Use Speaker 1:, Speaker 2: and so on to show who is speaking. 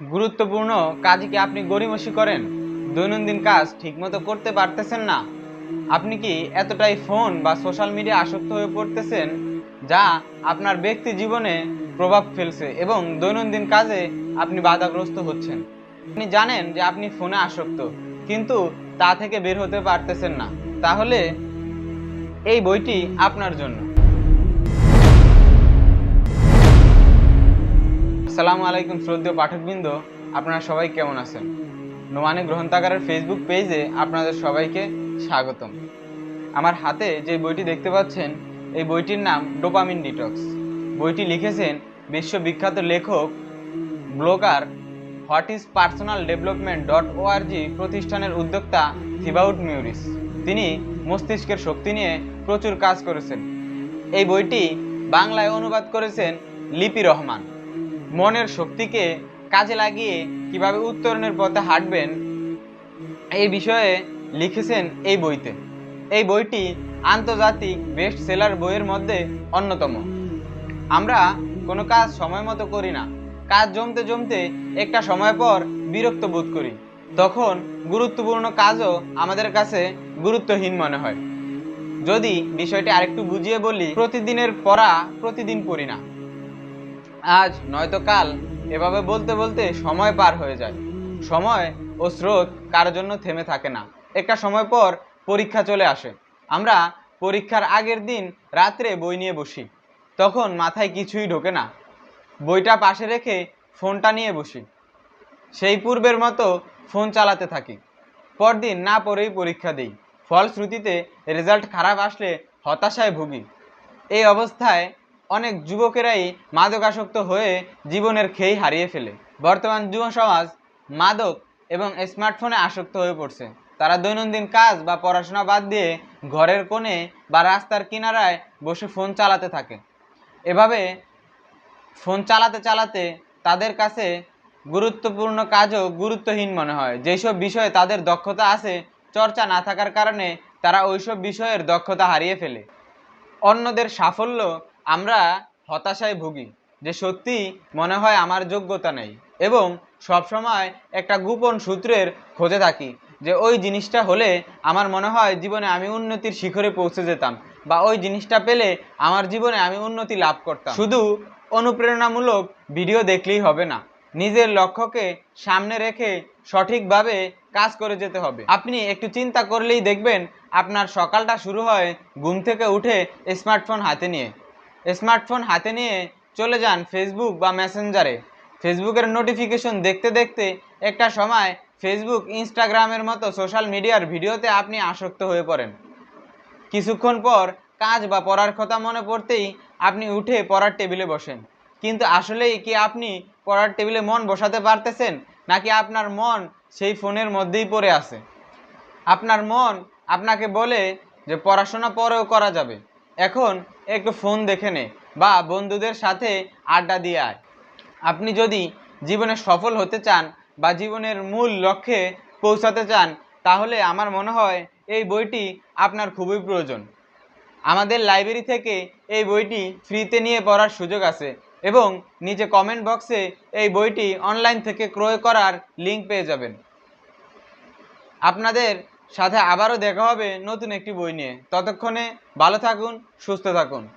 Speaker 1: গুরুত্বপূর্ণ কাজ কি আপনি গড়িমসি করেন? দৈনন্দিন কাজ ঠিকমতো করতে পারতেছেন না। আপনি কি এতটাই ফোন বা সোশ্যাল মিডিয়া আসক্ত হয়ে পড়তেছেন যা আপনার ব্যক্তি জীবনে প্রভাব ফেলছে এবং দৈনন্দিন কাজে আপনি বাধাগ্রস্ত হচ্ছেন? আপনি জানেন যে আপনি ফোনে আসক্ত, কিন্তু তা থেকে বের হতে পারতেছেন না। তাহলে এই বইটি আপনার জন্য। আসসালামু আলাইকুম শ্রদ্ধেয় পাঠকবৃন্দ। আপনারা সবাই কেমন আছেন? নোমানি গ্রন্থাগারের ফেসবুক পেজে আপনাদের সবাইকে স্বাগতম। আমার হাতে যে বইটি দেখতে পাচ্ছেন, এই বইটির নাম ডোপামিন ডিটক্স। বইটি লিখেছেন বিশ্ববিখ্যাত লেখক, blogger, what is personal development dot ORG প্রতিষ্ঠানের উদ্যোক্তা থিবাউট মিউরিস। তিনি মস্তিষ্কের শক্তি নিয়ে প্রচুর কাজ করেছেন। এই বইটি বাংলায় অনুবাদ করেছেন লিপি রহমান। মনের শক্তিকে কাজে লাগিয়ে কীভাবে উত্তরণের পথে হাঁটবেন, এই বিষয়ে লিখেছেন এই বইতে। এই বইটি আন্তর্জাতিক বেস্ট সেলার বইয়ের মধ্যে অন্যতম। আমরা কোনো কাজ সময় মতো করি না। কাজ জমতে জমতে একটা সময় পর বিরক্ত বোধ করি। তখন গুরুত্বপূর্ণ কাজও আমাদের কাছে গুরুত্বহীন মনে হয়। যদি বিষয়টি আরেকটু বুঝিয়ে বলি, প্রতিদিনের পড়া প্রতিদিন পড়ি না। আজ নয়তো কাল, এভাবে বলতে বলতে সময় পার হয়ে যায়। সময় ও স্রোত কারোর জন্য থেমে থাকে না। একটা সময় পর পরীক্ষা চলে আসে। আমরা পরীক্ষার আগের দিন রাত্রে বই নিয়ে বসি। তখন মাথায় কিছুই ঢোকে না। বইটা পাশে রেখে ফোনটা নিয়ে বসি। সেই পূর্বের মতো ফোন চালাতে থাকি। পরদিন না পড়েই পরীক্ষা দিই। ফলশ্রুতিতে রেজাল্ট খারাপ আসলে হতাশায় ভুগি। এই অবস্থায় অনেক যুবকেরাই মাদকাসক্ত হয়ে জীবনের খেই হারিয়ে ফেলে। বর্তমান যুব সমাজ মাদক এবং স্মার্টফোনে আসক্ত হয়ে পড়ছে। তারা দৈনন্দিন কাজ বা পড়াশোনা বাদ দিয়ে ঘরের কোণে বা রাস্তার কিনারায় বসে ফোন চালাতে থাকে। এভাবে ফোন চালাতে চালাতে তাদের কাছে গুরুত্বপূর্ণ কাজও গুরুত্বহীন মনে হয়। যেসব বিষয়ে তাদের দক্ষতা আছে, চর্চা না থাকার কারণে তারা ওইসব বিষয়ের দক্ষতা হারিয়ে ফেলে। অন্যদের সাফল্য আমরা হতাশায় ভুগি, যে সত্যি মনে হয় আমার যোগ্যতা নেই এবং সবসময় একটা গোপন সূত্রের খোঁজে থাকি যে ওই জিনিসটা হলে আমার মনে হয় জীবনে আমি উন্নতির শিখরে পৌঁছে যেতাম বা ওই জিনিসটা পেলে আমার জীবনে আমি উন্নতি লাভ করতাম। শুধু অনুপ্রেরণামূলক ভিডিও দেখলেই হবে না, নিজের লক্ষ্যকে সামনে রেখে সঠিকভাবে কাজ করে যেতে হবে। আপনি একটু চিন্তা করলেই দেখবেন আপনার সকালটা শুরু হয় ঘুম থেকে উঠে স্মার্টফোন হাতে নিয়ে। স্মার্টফোন হাতে নিয়ে চলে যান ফেসবুক বা মেসেঞ্জারে ফেসবুকের নোটিফিকেশন দেখতে দেখতে একটা সময় ফেসবুক ইনস্টাগ্রামের মতো সোশ্যাল মিডিয়ার ভিডিওতে আপনি আসক্ত হয়ে পড়েন। কিছুক্ষণ পর কাজ বা পড়ার কথা মনে পড়তেই আপনি উঠে পড়ার টেবিলে বসেন। কিন্তু আসলেই কি আপনি পড়ার টেবিলে মন বসাতে পারতেছেন, নাকি আপনার মন সেই ফোনের মধ্যেই পড়ে আছে? আপনার মন আপনাকে বলে যে পড়াশোনা পরেও করা যাবে। এখন একটু ফোন দেখে নে বা বন্ধুদের সাথে আড্ডা দিয়ে আয়। আপনি যদি জীবনে সফল হতে চান বা জীবনের মূল লক্ষ্যে পৌঁছাতে চান, তাহলে আমার মনে হয় এই বইটি আপনার খুবই প্রয়োজন। আমাদের লাইব্রেরি থেকে এই বইটি ফ্রিতে নিয়ে পড়ার সুযোগ আছে এবং নিচে কমেন্ট বক্সে এই বইটি অনলাইন থেকে ক্রয় করার লিঙ্ক পেয়ে যাবেন। আপনাদের সাথে আবারও দেখা হবে নতুন একটি বই নিয়ে। ততক্ষণে ভালো থাকুন সুস্থ থাকুন।